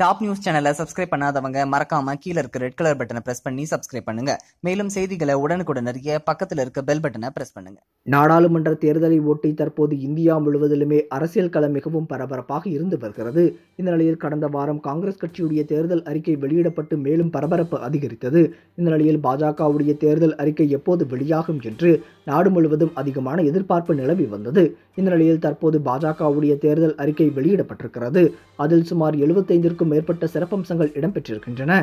Top news சேனலை subscribe பண்ணாதவங்க மறக்காம கீழே இருக்க ரெட் கலர் பட்டனை பிரஸ் பண்ணி சப்ஸ்கிரைப் பண்ணுங்க. மேலும் செய்திகளை உடனுக்குடன் அறிய பக்கத்தில் இருக்க பெல் பட்டனை பிரஸ் பண்ணுங்க. நாடாளுமன்ற தேர்தலை ஒட்டி தற்போது இந்தியா முழுவதிலுமே அரசியல் களம் மிகவும் பரபரப்பாக இருந்து வருகிறது. இந்த நிலையில் கடந்த வாரம் காங்கிரஸ் கட்சியுடைய தேர்தல் அறிக்கை வெளியிடப்பட்டு மேலும் பரபரப்பு அதிகரித்தது. இந்த நிலையில் பாஜகவுடைய தேர்தல் அறிக்கை எப்போது வெளியாகும் என்று நாடு முழுவதும் அதிகமான எதிர்பார்ப்பு நிலவி வந்தது. இந்த நிலையில் தற்போது பாஜகவுடைய தேர்தல் அறிக்கை வெளியிடப்பட்டிருக்கிறது. அதில் சுமார் எழுபத்தைந்திற்கும் மேற்பட்ட சிறப்பம்சங்கள் இடம்பெற்றிருக்கின்றன.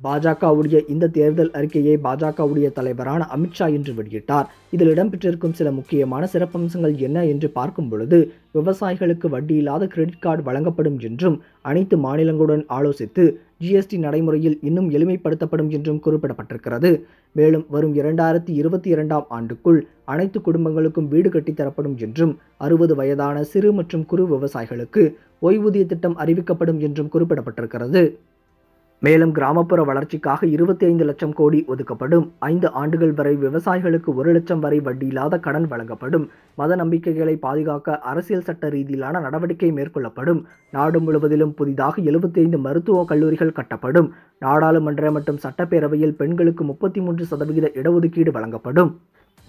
பாஜகவுடைய இந்த தேர்தல் அறிக்கையை பாஜகவுடைய தலைவரான அமித்ஷா இன்று வெளியிட்டார். இதில் இடம்பெற்றிருக்கும் சில முக்கியமான சிறப்பம்சங்கள் என்ன என்று பார்க்கும் பொழுது விவசாயிகளுக்கு வட்டியில்லாத கிரெடிட் கார்டு வழங்கப்படும் என்றும் அனைத்து மாநிலங்களுடன் ஆலோசித்து ஜிஎஸ்டி நடைமுறையில் இன்னும் எளிமைப்படுத்தப்படும் என்றும் குறிப்பிடப்பட்டிருக்கிறது. மேலும் வரும் இரண்டாயிரத்தி இருபத்தி இரண்டாம் ஆண்டுக்குள் அனைத்து குடும்பங்களுக்கும் வீடு கட்டித்தரப்படும் என்றும் அறுபது வயதான சிறு மற்றும் குறு விவசாயிகளுக்கு ஓய்வூதிய திட்டம் அறிவிக்கப்படும் என்றும் குறிப்பிடப்பட்டிருக்கிறது. மேலும் கிராமப்புற வளர்ச்சிக்காக இருபத்தி ஐந்து லட்சம் கோடி ஒதுக்கப்படும். ஐந்து ஆண்டுகள் வரை விவசாயிகளுக்கு ஒரு லட்சம் வரை வட்டியில்லாத கடன் வழங்கப்படும். மத நம்பிக்கைகளை பாதுகாக்க அரசியல் சட்ட ரீதியிலான நடவடிக்கை மேற்கொள்ளப்படும். நாடு முழுவதிலும் புதிதாக எழுபத்தி ஐந்து மருத்துவக் கல்லூரிகள் கட்டப்படும். நாடாளுமன்ற மற்றும் சட்டப்பேரவையில் பெண்களுக்கு முப்பத்தி மூன்று சதவிகித இடஒதுக்கீடு வழங்கப்படும்.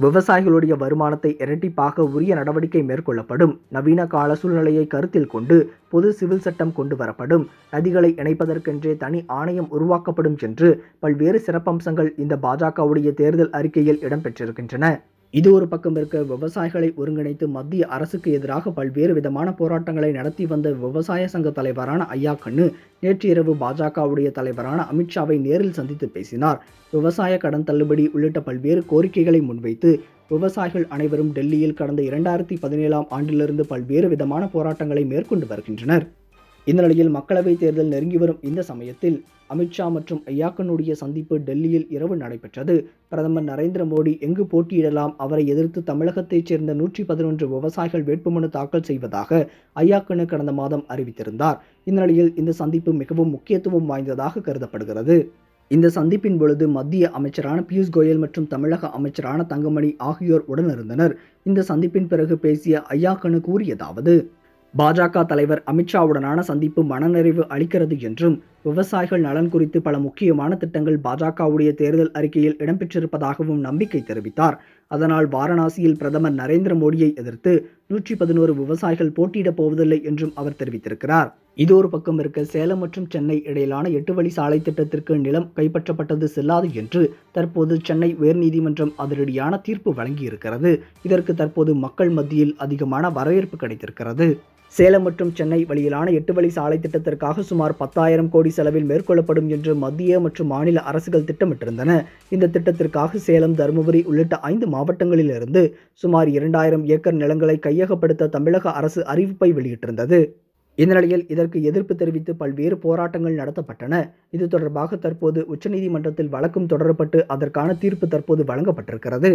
விவசாயிகளுடைய வருமானத்தை இரட்டிப்பாக உரிய நடவடிக்கை மேற்கொள்ளப்படும். நவீன கால சூழ்நிலையை கருத்தில் கொண்டு பொது சிவில் சட்டம் கொண்டு வரப்படும். நதிகளை இணைப்பதற்கென்றே தனி ஆணையம் உருவாக்கப்படும் என்று பல்வேறு சிறப்பம்சங்கள் இந்த பாஜகவுடைய தேர்தல் அறிக்கையில் இடம்பெற்றிருக்கின்றன. இது ஒரு பக்கம் இருக்க விவசாயிகளை ஒருங்கிணைத்து மத்திய அரசுக்கு எதிராக பல்வேறு விதமான போராட்டங்களை நடத்தி வந்த விவசாய சங்க தலைவரான ஐயா கண்ணு நேற்று இரவு பாஜகவுடைய தலைவரான அமித்ஷாவை நேரில் சந்தித்து பேசினார். விவசாய கடன் தள்ளுபடி உள்ளிட்ட பல்வேறு கோரிக்கைகளை முன்வைத்து விவசாயிகள் அனைவரும் டெல்லியில் கடந்த இரண்டாயிரத்தி பதினேழாம் ஆண்டிலிருந்து பல்வேறு விதமான போராட்டங்களை மேற்கொண்டு வருகின்றனர். இந்த நிலையில் மக்களவைத் தேர்தல் நெருங்கி வரும் இந்த சமயத்தில் அமித்ஷா மற்றும் ஐயாக்கனுடைய சந்திப்பு டெல்லியில் இரவு நடைபெற்றது. பிரதமர் நரேந்திர மோடி எங்கு போட்டியிடலாம்? அவரை எதிர்த்து தமிழகத்தைச் சேர்ந்த நூற்றி பதினொன்று விவசாயிகள் வேட்புமனு தாக்கல் செய்வதாக ஐயாக்கனு கடந்த மாதம் அறிவித்திருந்தார். இந்த நிலையில் இந்த சந்திப்பு மிகவும் முக்கியத்துவம் வாய்ந்ததாக கருதப்படுகிறது. இந்த சந்திப்பின் பொழுது மத்திய அமைச்சரான பியூஷ் கோயல் மற்றும் தமிழக அமைச்சரான தங்கமணி ஆகியோர் உடனிருந்தனர். இந்த சந்திப்பின் பிறகு பேசிய ஐயாக்கனு கூறியதாவது பாஜக தலைவர் அமித்ஷாவுடனான சந்திப்பு மனநிறைவு அளிக்கிறது என்றும் விவசாயிகள் நலன் குறித்து பல முக்கியமான திட்டங்கள் பாஜகவுடைய தேர்தல் அறிக்கையில் இடம்பெற்றிருப்பதாகவும் நம்பிக்கை தெரிவித்தார். அதனால் வாரணாசியில் பிரதமர் நரேந்திர மோடியை எதிர்த்து நூற்றி பதினோரு விவசாயிகள் போட்டியிடப் போவதில்லை என்றும் அவர் தெரிவித்திருக்கிறார். இது ஒரு பக்கம் இருக்க சேலம் மற்றும் சென்னை இடையிலான எட்டு வழி சாலை திட்டத்திற்கு நிலம் கைப்பற்றப்பட்டது செல்லாது என்று தற்போது சென்னை உயர்நீதிமன்றம் அதிரடியான தீர்ப்பு வழங்கியிருக்கிறது. இதற்கு தற்போது மக்கள் மத்தியில் அதிகமான வரவேற்பு கிடைத்திருக்கிறது. சேலம் மற்றும் சென்னை வழியிலான எட்டு வழி சாலை திட்டத்திற்காக சுமார் பத்தாயிரம் கோடி செலவில் மேற்கொள்ளப்படும் என்று மத்திய மற்றும் மாநில அரசுகள் திட்டமிட்டிருந்தன. இந்த திட்டத்திற்காக சேலம் தருமபுரி உள்ளிட்ட ஐந்து மாவட்டங்களிலிருந்து சுமார் இரண்டாயிரம் ஏக்கர் நிலங்களை கையகப்படுத்த தமிழக அரசு அறிவிப்பை வெளியிட்டிருந்தது. இந்நிலையில் இதற்கு எதிர்ப்பு தெரிவித்து பல்வேறு போராட்டங்கள் நடத்தப்பட்டன. இது தொடர்பாக தற்போது உச்சநீதிமன்றத்தில் வழக்கும் தொடரப்பட்டு அதற்கான தீர்ப்பு தற்போது வழங்கப்பட்டிருக்கிறது.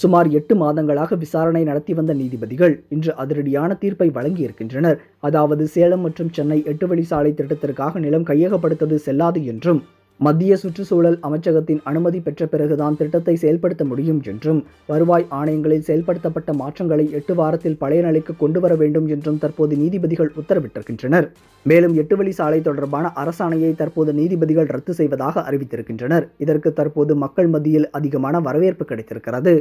சுமார் எட்டு மாதங்களாக விசாரணை நடத்தி வந்த நீதிபதிகள் இன்று அதிரடியான தீர்ப்பை வழங்கியிருக்கின்றனர். அதாவது சேலம் மற்றும் சென்னை எட்டு வழி சாலை திட்டத்திற்காக நிலம் கையகப்படுத்தது செல்லாது என்றும் மத்திய சுற்றுச்சூழல் அமைச்சகத்தின் அனுமதி பெற்ற பிறகுதான் திட்டத்தை செயல்படுத்த முடியும் என்றும் வருவாய் ஆணையங்களில் செயல்படுத்தப்பட்ட மாற்றங்களை எட்டு வாரத்தில் பழைய நிலைக்கு கொண்டு வர வேண்டும் என்றும் தற்போது நீதிபதிகள் உத்தரவிட்டிருக்கின்றனர். மேலும் எட்டு வழி சாலை தொடர்பான அரசாணையை தற்போது நீதிபதிகள் ரத்து செய்வதாக அறிவித்திருக்கின்றனர். இதற்கு தற்போது மக்கள் மத்தியில் அதிகமான வரவேற்பு கிடைத்திருக்கிறது.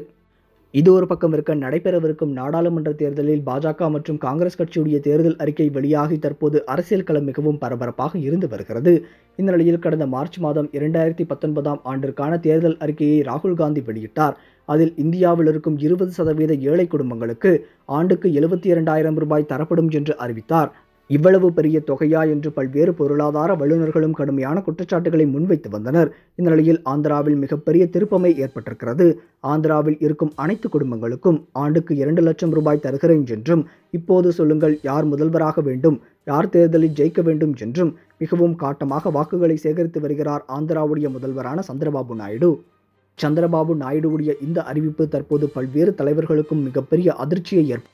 இது ஒரு பக்கம் இருக்க நடைபெறவிருக்கும் நாடாளுமன்ற தேர்தலில் பாஜக மற்றும் காங்கிரஸ் கட்சியுடைய தேர்தல் அறிக்கை வெளியாகி தற்போது அரசியல் களம் மிகவும் பரபரப்பாக இருந்து வருகிறது. இந்த நிலையில் கடந்த மார்ச் மாதம் இரண்டாயிரத்தி பத்தொன்பதாம் ஆண்டிற்கான தேர்தல் அறிக்கையை ராகுல் காந்தி வெளியிட்டார். அதில் இந்தியாவில் இருக்கும் இருபது சதவீத ஏழை குடும்பங்களுக்கு ஆண்டுக்கு எழுபத்தி இரண்டாயிரம் ரூபாய் தரப்படும் என்று அறிவித்தார். இவ்வளவு பெரிய தொகையா என்று பல்வேறு பொருளாதார வல்லுநர்களும் கடுமையான குற்றச்சாட்டுகளை முன்வைத்து வந்தனர். இந்த நிலையில் ஆந்திராவில் மிகப்பெரிய திருப்பமை ஏற்பட்டிருக்கிறது. ஆந்திராவில் இருக்கும் அனைத்து குடும்பங்களுக்கும் ஆண்டுக்கு இரண்டு லட்சம் ரூபாய் தருகிறேன் என்றும் இப்போது சொல்லுங்கள் யார் முதல்வராக வேண்டும் யார் தேர்தலில் ஜெயிக்க வேண்டும் என்றும் மிகவும் காட்டமாக வாக்குகளை சேகரித்து வருகிறார் ஆந்திராவுடைய முதல்வரான சந்திரபாபு நாயுடு. சந்திரபாபு நாயுடுவுடைய இந்த அறிவிப்பு தற்போது பல்வேறு தலைவர்களுக்கும் மிகப்பெரிய அதிர்ச்சியை ஏற்ப